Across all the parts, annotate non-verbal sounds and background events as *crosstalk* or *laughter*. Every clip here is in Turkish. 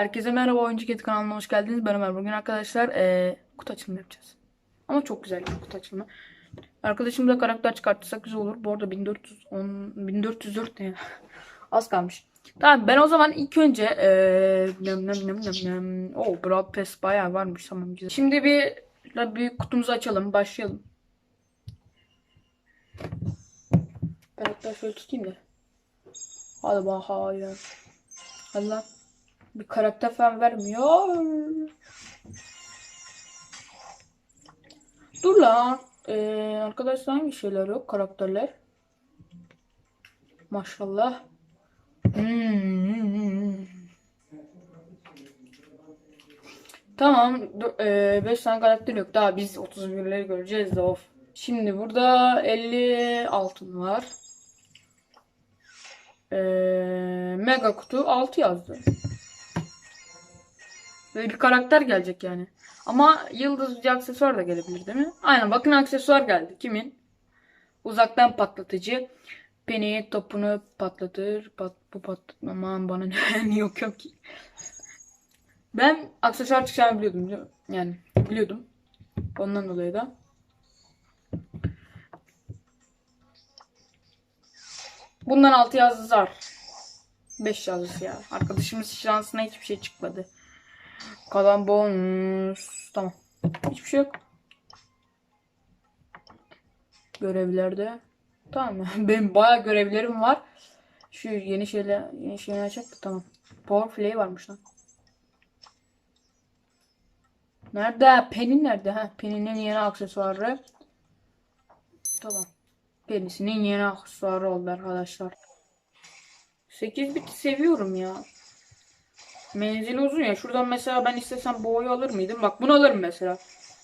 Herkese merhaba Oyuncu Ket kanalına hoş geldiniz. Ben Ömer. Bugün arkadaşlar eee, kutu açılımı yapacağız. Ama çok güzel bir kutu açılımı. Arkadaşımla karakter çıkartırsak güzel olur. Bu arada 1410, 1404 ne? *laughs* Az kalmış. Tamam ben o zaman ilk önce eee nem nem nem nem nem. Oh Brawl Pass bayağı varmış tamam güzel. Şimdi bir büyük kutumuzu açalım. Başlayalım. Ben hatta şöyle tutayım da. Hadi bakalım. Hadi lan. Bir karakter falan vermiyor. Dur lan. Ee, arkadaşlar hangi şeyler yok karakterler? Maşallah. Hmm. Tamam. 5 tane karakter yok. Daha biz 31'leri göreceğiz de of. Şimdi burada 50 altın var. Ee, mega kutu 6 yazdı. Böyle bir karakter gelecek yani. Ama yıldızcı aksesuar da gelebilir değil mi? Aynen bakın aksesuar geldi. Kimin? Uzaktan patlatıcı. Penny topunu patlatır. Pat, bu patlatma. Aman bana ne *laughs* yok yok ki. Ben aksesuar çıkacağını biliyordum. biliyor- Yani biliyordum. Ondan dolayı da. Bundan 6 yazdı var. 5 yazdı ya. Arkadaşımız şansına hiçbir şey çıkmadı. Kalan bonus. Tamam. Hiçbir şey yok. Görevlerde. Tamam. *laughs* Benim bayağı görevlerim var. Şu yeni şeyler yeni şeyler açacak da tamam. Power Play varmış lan. Nerede? Penny nerede? Ha, Penny'nin yeni aksesuarı. Tamam. Penny'sinin yeni aksesuarı oldu arkadaşlar. 8 biti seviyorum ya. Menzili uzun ya. Şuradan mesela ben istesem boyu alır mıydım? Bak bunu alırım mesela.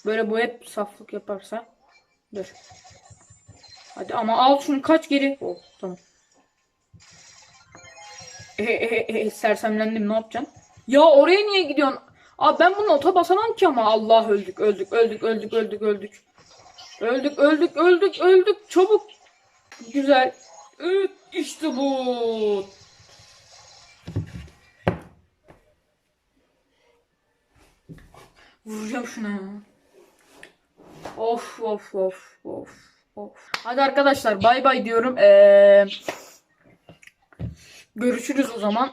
Böyle bu hep saflık yaparsa. Dur. Hadi ama al şunu kaç geri. Oh tamam. E, e, e, e, sersemlendim ne yapacaksın? Ya oraya niye gidiyorsun? Abi ben bunu ota basamam ki ama Allah öldük öldük öldük öldük öldük öldük. Öldük öldük öldük öldük çabuk. Güzel. Evet, işte bu. Vuracağım şuna. Of of of of of. Hadi arkadaşlar bay bay diyorum. Ee, görüşürüz o zaman.